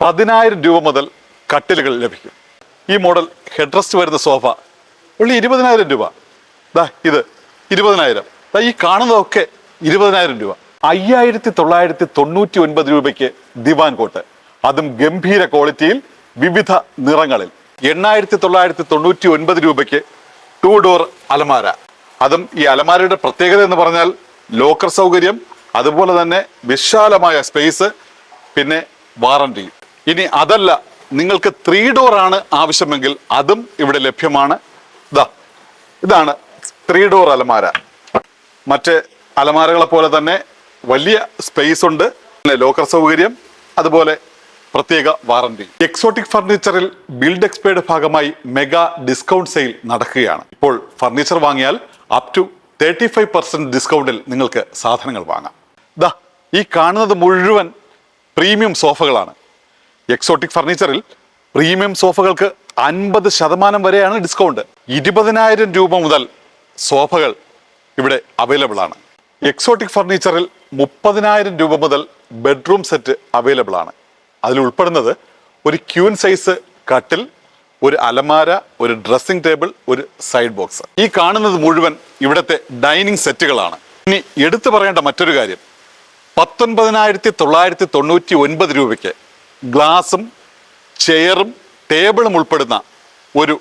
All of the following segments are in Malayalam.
പതിനായിരം രൂപ മുതൽ കട്ടിലുകൾ ലഭിക്കും. ഈ മോഡൽ ഹെഡ് റെസ്റ്റ് വരുന്ന സോഫ ഉള്ളി ഇരുപതിനായിരം രൂപ. ദാ ഇത് ഇരുപതിനായിരം. ദാ ഈ കാണുന്നതൊക്കെ ഇരുപതിനായിരം രൂപ. അയ്യായിരത്തി തൊള്ളായിരത്തി തൊണ്ണൂറ്റി ഒൻപത് രൂപയ്ക്ക് ദിവാൻ കോട്ട്. അതും ഗംഭീര ക്വാളിറ്റിയിൽ വിവിധ നിറങ്ങളിൽ. എണ്ണായിരത്തി തൊള്ളായിരത്തി തൊണ്ണൂറ്റി ഒൻപത് രൂപയ്ക്ക് ടു ഡോർ അലമാര. അതും ഈ അലമാരയുടെ പ്രത്യേകത എന്ന് പറഞ്ഞാൽ ലോക്കർ സൗകര്യം അതുപോലെ തന്നെ വിശാലമായ സ്പേസ് പിന്നെ വാറണ്ടി ഇനി അതല്ല നിങ്ങൾക്ക് ത്രീ ഡോർ ആണ് ആവശ്യമെങ്കിൽ അതും ഇവിടെ ലഭ്യമാണ്. ഇതാ ഇതാണ് ത്രീ ഡോർ അലമാര. മറ്റ് അലമാരകളെ പോലെ തന്നെ വലിയ സ്പേസ് ഉണ്ട്. പിന്നെ ലോക്കർ സൗകര്യം അതുപോലെ പ്രത്യേക വാറണ്ടി എക്സോട്ടിക് ഫർണിച്ചറിൽ ബിൽഡ് എക്സ്പേർഡ് ഭാഗമായി മെഗാ ഡിസ്കൗണ്ട് സെയിൽ നടക്കുകയാണ്. ഇപ്പോൾ ഫർണിച്ചർ വാങ്ങിയാൽ up to thirty five percent ഡിസ്കൗണ്ടിൽ നിങ്ങൾക്ക് സാധനങ്ങൾ വാങ്ങാം. ദാ ഈ കാണുന്നത് മുഴുവൻ പ്രീമിയം സോഫകളാണ് എക്സോട്ടിക് ഫർണിച്ചറിൽ പ്രീമിയം സോഫകൾക്ക് അൻപത് ശതമാനം വരെയാണ് ഡിസ്കൗണ്ട്. ഇരുപതിനായിരം രൂപ മുതൽ സോഫകൾ ഇവിടെ അവൈലബിൾ ആണ്. എക്സോട്ടിക് ഫർണിച്ചറിൽ മുപ്പതിനായിരം രൂപ മുതൽ ബെഡ്റൂം സെറ്റ് അവൈലബിൾ ആണ്. അതിൽ ഉൾപ്പെടുന്നത് ഒരു ക്യൂൻ സൈസ് കട്ടിൽ ഒരു അലമാര ഒരു ഡ്രസ്സിംഗ് ടേബിൾ ഒരു സൈഡ് ബോക്സ് ഈ കാണുന്നത് മുഴുവൻ ഇവിടുത്തെ ഡൈനിങ് സെറ്റുകളാണ് ഇനി എടുത്തു പറയേണ്ട മറ്റൊരു കാര്യം. പത്തൊൻപതിനായിരത്തി തൊള്ളായിരത്തി തൊണ്ണൂറ്റി ഒൻപത് രൂപയ്ക്ക് ഗ്ലാസും ചെയറും ടേബിളും ഉൾപ്പെടുന്ന ഒരു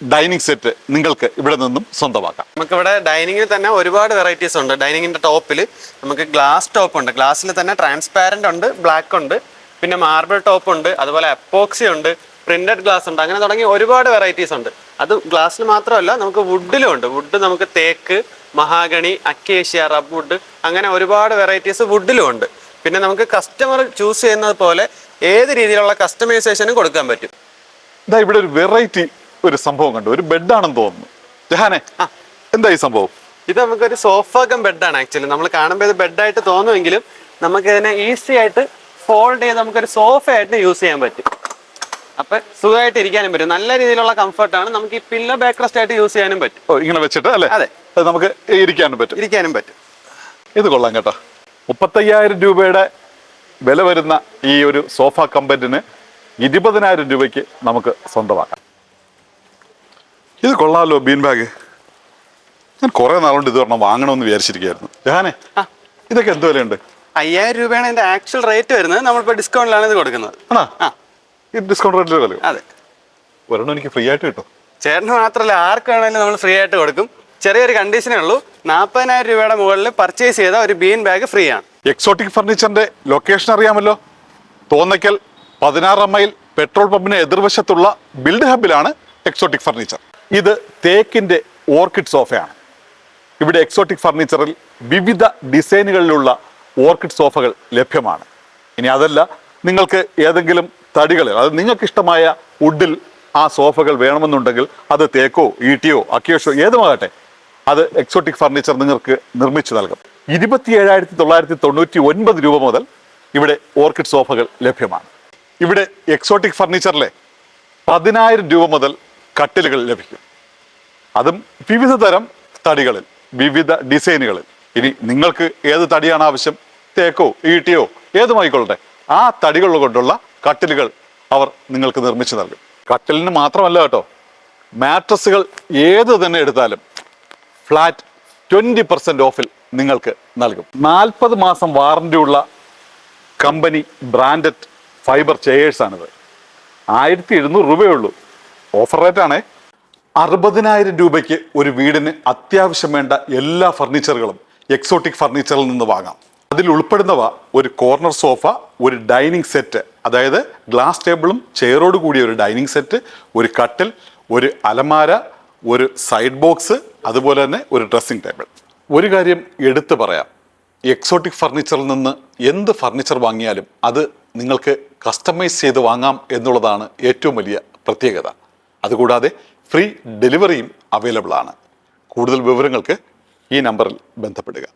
ഡൈനിങ് സെറ്റ് നിങ്ങൾക്ക് ഇവിടെ നിന്നും സ്വന്തമാക്കാം. നമുക്ക് ഇവിടെ ഡൈനിങ്ങിൽ തന്നെ ഒരുപാട് വെറൈറ്റീസ് ഉണ്ട്. ഡൈനിങ്ങിന്റെ ടോപ്പിൽ നമുക്ക് ഗ്ലാസ് ടോപ്പ് ഉണ്ട്. ഗ്ലാസ്സിൽ തന്നെ ട്രാൻസ്പാരന്റ് ഉണ്ട് ബ്ലാക്ക് ഉണ്ട് പിന്നെ മാർബിൾ ടോപ്പ് ഉണ്ട് അതുപോലെ അപ്പോക്സി ഉണ്ട് പ്രിന്റഡ് ഗ്ലാസ് ഉണ്ട് അങ്ങനെ തുടങ്ങി ഒരുപാട് വെറൈറ്റീസ് ഉണ്ട്. അത് ഗ്ലാസ്സിൽ മാത്രമല്ല നമുക്ക് വുഡിലും ഉണ്ട്. വുഡ് നമുക്ക് തേക്ക് മഹാഗണി അക്കേഷ്യ റബ് വുഡ് അങ്ങനെ ഒരുപാട് വെറൈറ്റീസ് വുഡിലും ഉണ്ട്. പിന്നെ നമുക്ക് കസ്റ്റമർ ചൂസ് ചെയ്യുന്നത് പോലെ ഏത് രീതിയിലുള്ള കസ്റ്റമൈസേഷനും കൊടുക്കാൻ പറ്റും. ഇതാ ഇവിടെ ഒരു വെറൈറ്റി ഒരു സംഭവം കണ്ടു. ഒരു ബെഡാണെന്ന് തോന്നുന്നു. ജഹാനെ എന്താ ഈ സംഭവം? ഇത് നമുക്കൊരു സോഫ ബെഡ് ബെഡാണ് ആക്ച്വലി നമ്മൾ കാണുമ്പോൾ ഇത് ബെഡായിട്ട് തോന്നുമെങ്കിലും നമുക്ക് ഇതിനെ ഈസി ആയിട്ട് ഫോൾഡ് ചെയ്ത് നമുക്കൊരു സോഫ ആയിട്ട് യൂസ് ചെയ്യാൻ പറ്റും. അപ്പൊ സുഖമായിട്ട് ഇരിക്കാനും പറ്റും. നല്ല രീതിയിലുള്ള കംഫർട്ടാണ് നമുക്ക് ഈ പില്ലോ ബാക്ക് റെസ്റ്റ് ആയിട്ട് യൂസ് ചെയ്യാനും പറ്റും. ഇങ്ങനെ വെച്ചിട്ട് അല്ലേ? അതെ. നമുക്ക് ഇരിക്കാനും പറ്റും. ഇരിക്കാനും പറ്റും. ഇത് കൊള്ളാം കേട്ടോ. മുപ്പത്തയ്യായിരം രൂപയുടെ വില വരുന്ന ഈ ഒരു സോഫ കമ്പറ്റിന് ഇരുപതിനായിരം രൂപയ്ക്ക് നമുക്ക് സ്വന്തമാക്കാം. ഇത് കൊള്ളാമല്ലോ ബീൻ ബാഗ്. ഞാൻ കുറെ നാളുകൊണ്ട് ഇത് പറഞ്ഞാൽ വാങ്ങണമെന്ന് വിചാരിച്ചിരിക്കുകയായിരുന്നു. ജഹാനെ ആ. ഇതൊക്കെ എന്ത് വിലയുണ്ട്? അയ്യായിരം രൂപയാണ് ഇതിന്റെ ആക്ച്വൽ റേറ്റ് വരുന്നത്. നമ്മളിപ്പോൾ ഡിസ്കൗണ്ടിലാണ് ഇത് കൊടുക്കുന്നത്. ആണോ? ആ. ഈ ഡിസ്കൗണ്ട് റേറ്റിൽ വില അതെ. ഒരെണ്ണം എനിക്ക് ഫ്രീ ആയിട്ട് കിട്ടും. ചേട്ടന് മാത്രമല്ല ആർക്ക് വേണമെങ്കിലും നമ്മൾ ഫ്രീ ആയിട്ട് കൊടുക്കും. ചെറിയൊരു കണ്ടീഷനേ ഉള്ളൂ നാൽപ്പതിനായിരം രൂപയുടെ മുകളിൽ പർച്ചേസ് ചെയ്ത ഒരു ബീൻ ബാഗ് ഫ്രീ ആണ്. എക്സോട്ടിക് ഫർണിച്ചറിന്റെ ലൊക്കേഷൻ അറിയാമല്ലോ. തോന്നയ്ക്കൽ പതിനാറാം മൈൽ പെട്രോൾ പമ്പിന് എതിർവശത്തുള്ള ബിൽഡ് ഹബിലാണ് എക്സോട്ടിക് ഫർണിച്ചർ ഇത് തേക്കിന്റെ ഓർക്കിഡ് സോഫയാണ് ഇവിടെ എക്സോട്ടിക് ഫർണിച്ചറിൽ വിവിധ ഡിസൈനുകളിലുള്ള ഓർക്കിഡ് സോഫകൾ ലഭ്യമാണ്. ഇനി അതല്ല നിങ്ങൾക്ക് ഏതെങ്കിലും തടികളിൽ അത് നിങ്ങൾക്ക് ഇഷ്ടമായ വുഡിൽ ആ സോഫകൾ വേണമെന്നുണ്ടെങ്കിൽ അത് തേക്കോ ഈട്ടിയോ അക്കിയോഷോ ഏതുമാകട്ടെ അത് എക്സോട്ടിക് ഫർണിച്ചർ നിങ്ങൾക്ക് നിർമ്മിച്ചു നൽകും. ഇരുപത്തി ഏഴായിരത്തി തൊള്ളായിരത്തി തൊണ്ണൂറ്റി ഒൻപത് രൂപ മുതൽ ഇവിടെ ഓർക്കിഡ് സോഫകൾ ലഭ്യമാണ്. ഇവിടെ എക്സോട്ടിക് ഫർണിച്ചറിലെ പതിനായിരം രൂപ മുതൽ കട്ടിലുകൾ ലഭിക്കും. അതും വിവിധ തരം തടികളിൽ വിവിധ ഡിസൈനുകളിൽ. ഇനി നിങ്ങൾക്ക് ഏത് തടിയാണ് ആവശ്യം? തേക്കോ ഈട്ടിയോ ഏതുമായിക്കൊള്ളട്ടെ ആ തടികൾ കൊണ്ടുള്ള കട്ടിലുകൾ അവർ നിങ്ങൾക്ക് നിർമ്മിച്ചു നൽകും. കട്ടിലിന് മാത്രമല്ല കേട്ടോ മാട്രസുകൾ ഏത് തന്നെ എടുത്താലും ഫ്ലാറ്റ് ട്വന്റി പെർസെന്റ് ഓഫിൽ നിങ്ങൾക്ക് നൽകും. നാൽപ്പത് മാസം വാറന്റിയുള്ള കമ്പനി ബ്രാൻഡഡ് ഫൈബർ ചെയേഴ്സാണിത് ആയിരത്തി എഴുന്നൂറ് രൂപയുള്ളൂ. ഓഫർ റേറ്റ് ആണേ. അറുപതിനായിരം രൂപയ്ക്ക് ഒരു വീടിന് അത്യാവശ്യം വേണ്ട എല്ലാ ഫർണിച്ചറുകളും എക്സോട്ടിക് ഫർണിച്ചറിൽ നിന്ന് വാങ്ങാം. അതിൽ ഉൾപ്പെടുന്നവ ഒരു കോർണർ സോഫ ഒരു ഡൈനിങ് സെറ്റ് അതായത് ഗ്ലാസ് ടേബിളും ചെയറോട് കൂടിയ ഒരു ഡൈനിങ് സെറ്റ് ഒരു കട്ടിൽ ഒരു അലമാര ഒരു സൈഡ് ബോക്സ് അതുപോലെ തന്നെ ഒരു ഡ്രസ്സിംഗ് ടേബിൾ ഒരു കാര്യം എടുത്തു പറയാം. എക്സോട്ടിക് ഫർണിച്ചറിൽ നിന്ന് എന്ത് ഫർണിച്ചർ വാങ്ങിയാലും അത് നിങ്ങൾക്ക് കസ്റ്റമൈസ് ചെയ്ത് വാങ്ങാം എന്നുള്ളതാണ് ഏറ്റവും വലിയ പ്രത്യേകത. അതുകൂടാതെ ഫ്രീ ഡെലിവറിയും അവൈലബിൾ ആണ്. കൂടുതൽ വിവരങ്ങൾക്ക് ഈ നമ്പറിൽ ബന്ധപ്പെടുക.